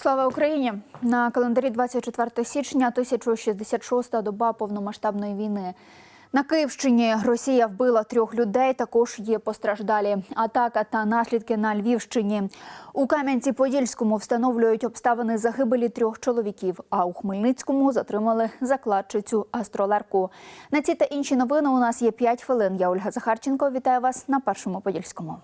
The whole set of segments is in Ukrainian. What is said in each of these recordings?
Слава Україні! На календарі 24 січня 1066-та доба повномасштабної війни. На Київщині Росія вбила трьох людей. Також є постраждалі. Атака та наслідки на Львівщині. У Кам'янці-Подільському встановлюють обставини загибелі трьох чоловіків. А у Хмельницькому затримали закладчицю астролерку. На ці та інші новини у нас є 5 хвилин. Я Ольга Захарченко. Вітаю вас на першому подільському.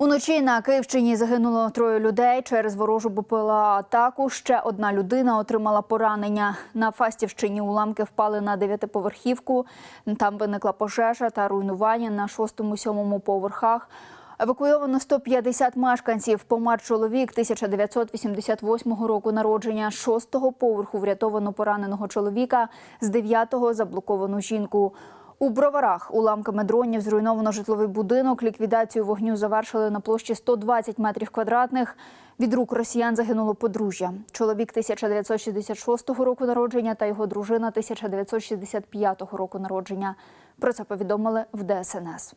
Уночі на Київщині загинуло троє людей через ворожу БПЛА атаку. Ще одна людина отримала поранення. На Фастівщині уламки впали на дев'ятиповерхівку. Там виникла пожежа та руйнування на шостому-сьомому поверхах. Евакуйовано 150 мешканців. Помер чоловік 1988 року народження. З шостого поверху врятовано пораненого чоловіка, з дев'ятого заблоковану жінку. У броварах уламками дронів зруйновано житловий будинок. Ліквідацію вогню завершили на площі 120 метрів квадратних. Від рук росіян загинуло подружжя. Чоловік 1966 року народження та його дружина 1965 року народження. Про це повідомили в ДСНС.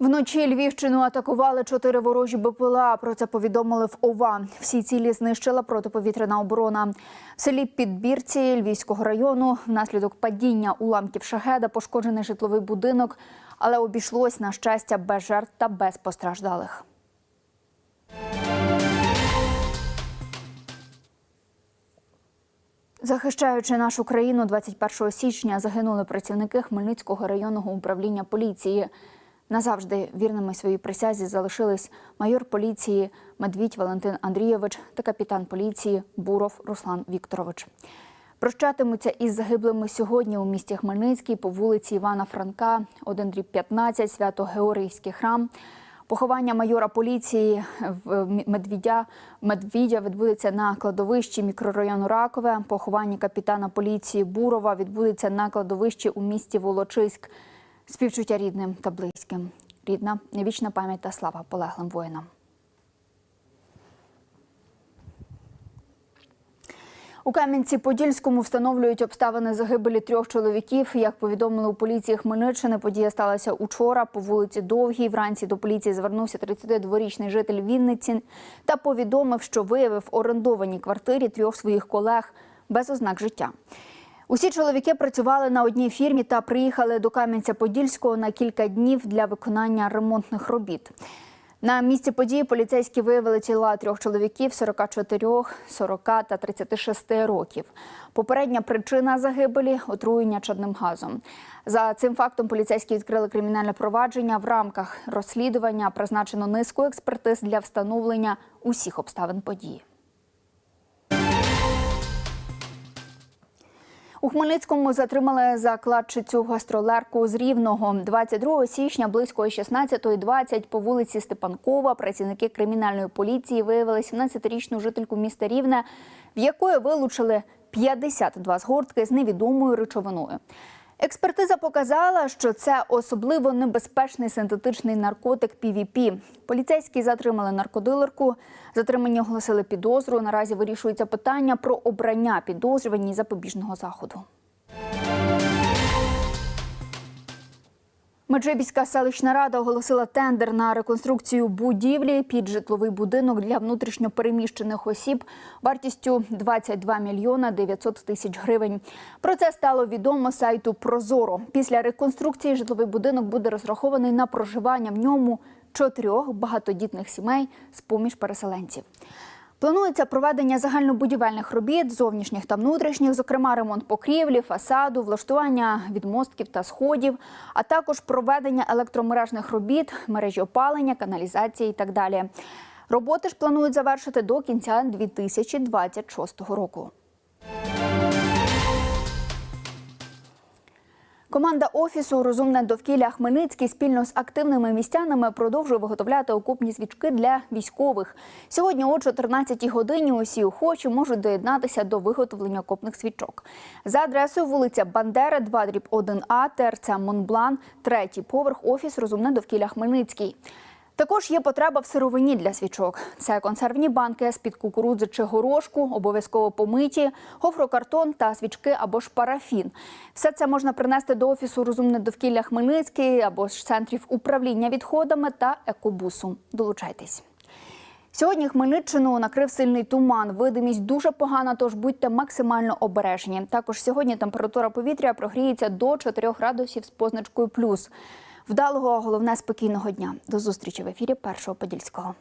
Вночі Львівщину атакували чотири ворожі БПЛА. Про це повідомили в ОВА. Всі цілі знищила протиповітряна оборона. В селі Підбірці Львівського району внаслідок падіння уламків шахеда пошкоджений житловий будинок, але обійшлось на щастя без жертв та без постраждалих. Захищаючи нашу країну 21 січня, загинули працівники Хмельницького районного управління поліції. Назавжди вірними своїй присязі залишились майор поліції Медвідь Валентин Андрійович та капітан поліції Буров Руслан Вікторович. Прощатимуться із загиблими сьогодні у місті Хмельницький по вулиці Івана Франка, 1 дріб 15, Свято-Георгійський храм. Поховання майора поліції Медвідя Медвідя відбудеться на кладовищі мікрорайону Ракове. Поховання капітана поліції Бурова відбудеться на кладовищі у місті Волочиськ. Співчуття рідним та близьким. Рідна, вічна пам'ять та слава полеглим воїнам. У Кам'янці-Подільському встановлюють обставини загибелі трьох чоловіків. Як повідомили у поліції Хмельниччини, подія сталася учора по вулиці Довгій. Вранці до поліції звернувся 32-річний житель Вінниці та повідомив, що виявив орендованій квартирі трьох своїх колег без ознак життя. Усі чоловіки працювали на одній фірмі та приїхали до Кам'янця-Подільського на кілька днів для виконання ремонтних робіт. На місці події поліцейські виявили тіла трьох чоловіків 44, 40 та 36 років. Попередня причина загибелі отруєння чадним газом. За цим фактом поліцейські відкрили кримінальне провадження. В рамках розслідування призначено низку експертиз для встановлення усіх обставин події. У Хмельницькому затримали закладчицю гастролерку з Рівного. 22 січня близько 16.20 по вулиці Степанкова працівники кримінальної поліції виявили 17-річну жительку міста Рівне, в якої вилучили 52 згортки з невідомою речовиною. Експертиза показала, що це особливо небезпечний синтетичний наркотик PVP. Поліцейські затримали наркодилерку. Затримані оголосили підозру. Наразі вирішується питання про обрання підозрюваній запобіжного заходу. Меджибіська селищна рада оголосила тендер на реконструкцію будівлі під житловий будинок для внутрішньопереміщених осіб вартістю 22 мільйона 900 тисяч гривень. Про це стало відомо сайту Прозоро. Після реконструкції житловий будинок буде розрахований на проживання в ньому чотирьох багатодітних сімей з поміж переселенців. Планується проведення загальнобудівельних робіт, зовнішніх та внутрішніх, зокрема ремонт покрівлі, фасаду, влаштування відмостків та сходів, а також проведення електромережних робіт, мережі опалення, каналізації і так далі. Роботи ж планують завершити до кінця 2026 року. Команда офісу Розумне довкілля Хмельницький спільно з активними містянами продовжує виготовляти окупні свічки для військових. Сьогодні о 14 годині усі охочі можуть доєднатися до виготовлення окопних свічок. За адресою вулиця Бандера, 2 дріб 1А, ТРЦ Монблан, третій поверх, офіс Розумне довкілля Хмельницький. Також є потреба в сировині для свічок. Це консервні банки з-під кукурудзи чи горошку, обов'язково помиті, гофрокартон та свічки або ж парафін. Все це можна принести до офісу Розумне довкілля Хмельницький або ж центрів управління відходами та екобусу. Долучайтесь. Сьогодні Хмельниччину накрив сильний туман. Видимість дуже погана, тож будьте максимально обережні. Також сьогодні температура повітря прогріється до 4 градусів з позначкою плюс. Вдалого, головне спокійного дня. До зустрічі в ефірі Першого Подільського.